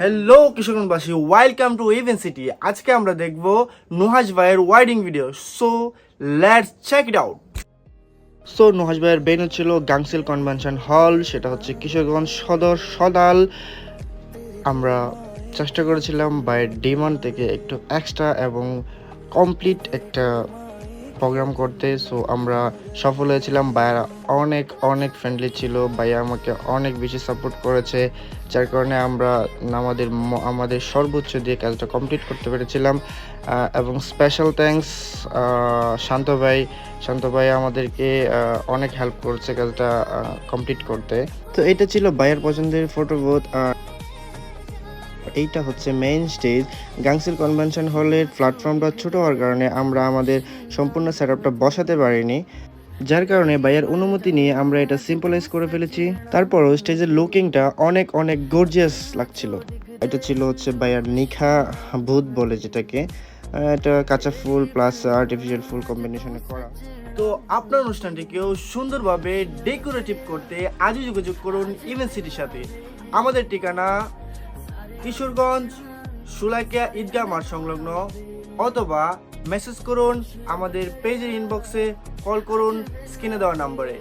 Hello কিশোরগঞ্জবাসী welcome to even city আজকে আমরা দেখব নুহাজ ভাইয়ের wedding video so let's check it out so Nuhaj ভাইয়ের বেনু ছিল গাংসিল কনভেনশন হল সেটা হচ্ছে কিশোরগঞ্জ সদর সদাল আমরা চেষ্টা করেছিলাম ভাইয়ের ডিমান্ড থেকে একটু এক্সট্রা এবং কমপ্লিট একটা প্রোগ্রাম করতে সো আমরা সফল হয়েছিলাম। ভাইয়ারা অনেক অনেক ফ্রেন্ডলি ছিল। ভাইয়া আমাকে অনেক বেশি সাপোর্ট করেছে, যার কারণে আমরা আমাদের আমাদের সর্বোচ্চ দিয়ে কাজটা কমপ্লিট করতে পেরেছিলাম। এবং স্পেশাল থ্যাঙ্কস শান্ত ভাই। শান্ত ভাই আমাদেরকে অনেক হেল্প করছে কাজটা কমপ্লিট করতে। তো এটা ছিল ভাইয়ের পছন্দের ফটো বুথ এইটা হচ্ছে মেইন স্টেজ গাংসিল কনভেনশন হলের প্ল্যাটফর্মটা ছোট হওয়ার কারণে আমরা আমাদের সম্পূর্ণ সেট বসাতে পারিনি। যার কারণে ভাইয়ের অনুমতি নিয়ে আমরা এটা সিম্পলাইজ করে ফেলেছি। তারপরও স্টেজের লুকিংটা অনেক অনেক গর্জিয়াস লাগছিল। এটা ছিল হচ্ছে ভাইয়ার নিখা ভূত বলে যেটাকে। এটা কাঁচা ফুল প্লাস আর্টিফিশিয়াল ফুল কম্বিনেশনে করা। তো আপনার অনুষ্ঠানটিকেও সুন্দরভাবে ডেকোরেটিভ করতে আজই যোগাযোগ করুন ইভেন্ট সিটির সাথে। আমাদের ঠিকানা কিশোরগঞ্জ, সুলাইকিয়া ঈদগাহ মাঠ সংলগ্ন, অথবা মেসেজ করুন আমাদের পেজের ইনবক্সে কল করুন স্ক্রিনে দেওয়া নম্বরে।